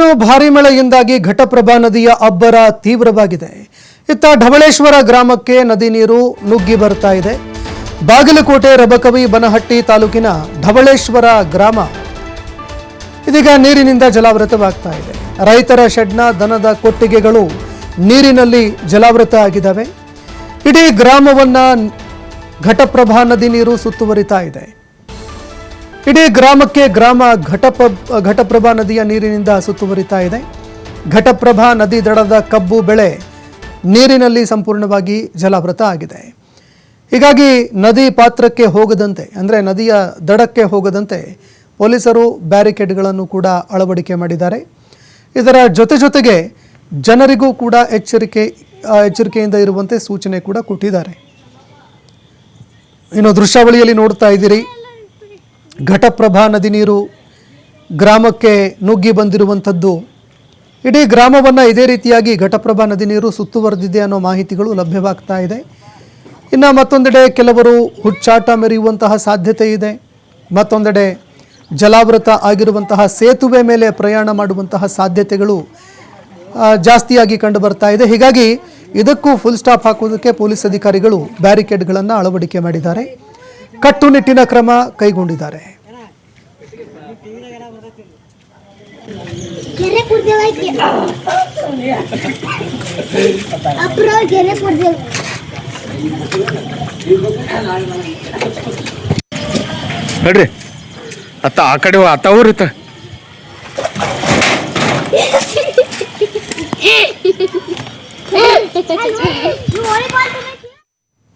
ಇನ್ನು ಭಾರಿ ಮಳೆಯಿಂದಾಗಿ ಘಟಪ್ರಭಾ ನದಿಯ ಅಬ್ಬರ ತೀವ್ರವಾಗಿದೆ. ಇತ್ತ ಢವಳೇಶ್ವರ ಗ್ರಾಮಕ್ಕೆ ನದಿ ನೀರು ನುಗ್ಗಿ ಬರ್ತಾ ಇದೆ. ಬಾಗಲಕೋಟೆ ರಬಕವಿ ಬನಹಟ್ಟಿ ತಾಲೂಕಿನ ಢವಳೇಶ್ವರ ಗ್ರಾಮ. ಇದೀಗ ನೀರಿನಿಂದ ಜಲಾವೃತವಾಗ್ತಾ ಇದೆ. ರೈತರ ಶೆಡ್ನ ದನದ ಕೊಟ್ಟಿಗೆಗಳು ನೀರಿನಲ್ಲಿ ಜಲಾವೃತ ಆಗಿದ್ದಾವೆ. ಇಡೀ ಗ್ರಾಮವನ್ನ ಘಟಪ್ರಭಾ ನದಿ ನೀರು ಸುತ್ತುವರಿತಾ ಇದೆ. ಇಡೀ ಗ್ರಾಮಕ್ಕೆ ಗ್ರಾಮ ಘಟಪ ಘಟಪ್ರಭಾ ನದಿಯ ನೀರಿನಿಂದ ಸುತ್ತುವರಿತಾ ಇದೆ. ಘಟಪ್ರಭಾ ನದಿ ದಡದ ಕಬ್ಬು ಬೆಳೆ ನೀರಿನಲ್ಲಿ ಸಂಪೂರ್ಣವಾಗಿ ಜಲಾವೃತ ಆಗಿದೆ. ಹೀಗಾಗಿ ನದಿ ಪಾತ್ರಕ್ಕೆ ಹೋಗದಂತೆ, ಅಂದರೆ ನದಿಯ ದಡಕ್ಕೆ ಹೋಗದಂತೆ ಪೊಲೀಸರು ಬ್ಯಾರಿಕೇಡ್ಗಳನ್ನು ಕೂಡ ಅಳವಡಿಕೆ ಮಾಡಿದ್ದಾರೆ. ಇದರ ಜೊತೆ ಜೊತೆಗೆ ಜನರಿಗೂ ಕೂಡ ಎಚ್ಚರಿಕೆ ಎಚ್ಚರಿಕೆಯಿಂದ ಇರುವಂತೆ ಸೂಚನೆ ಕೂಡ ಕೊಟ್ಟಿದ್ದಾರೆ. ಇನ್ನು ದೃಶ್ಯಾವಳಿಯಲ್ಲಿ ನೋಡ್ತಾ ಇದ್ದೀರಿ. ಘಟಪ್ರಭಾ ನದಿ ನೀರು ಗ್ರಾಮಕ್ಕೆ ನುಗ್ಗಿ ಬಂದಿರುವಂಥದ್ದು. ಇಡೀ ಗ್ರಾಮವನ್ನು ಇದೇ ರೀತಿಯಾಗಿ ಘಟಪ್ರಭಾ ನದಿ ನೀರು ಸುತ್ತುವರೆದಿದೆ ಅನ್ನೋ ಮಾಹಿತಿಗಳು ಲಭ್ಯವಾಗ್ತಾ ಇದೆ. ಇನ್ನು ಮತ್ತೊಂದೆಡೆ ಕೆಲವರು ಹುಚ್ಚಾಟ ಮೆರೆಯುವಂತಹ ಸಾಧ್ಯತೆ ಇದೆ. ಮತ್ತೊಂದೆಡೆ ಜಲಾವೃತ ಆಗಿರುವಂತಹ ಸೇತುವೆ ಮೇಲೆ ಪ್ರಯಾಣ ಮಾಡುವಂತಹ ಸಾಧ್ಯತೆಗಳು ಜಾಸ್ತಿಯಾಗಿ ಕಂಡು ಬರ್ತಾ ಇದೆ. ಹೀಗಾಗಿ ಇದಕ್ಕೂ ಫುಲ್ ಸ್ಟಾಪ್ ಹಾಕುವುದಕ್ಕೆ ಪೊಲೀಸ್ ಅಧಿಕಾರಿಗಳು ಬ್ಯಾರಿಕೇಡ್ಗಳನ್ನು ಅಳವಡಿಕೆ ಮಾಡಿದ್ದಾರೆ. ಕಟ್ಟುನಿಟ್ಟಿನ ಕ್ರಮ ಕೈಗೊಂಡಿದ್ದಾರೆ ಕೆರೆ ಕುಡ್ದೇವ ಅಪ್ರ ಕೆರೆ ಕುಡ್ದೇವ ನಡ್ರಿ ಅತ್ತ ಆ ಕಡೆ ಅತ್ತ ವಾಲಿಬಾಲ್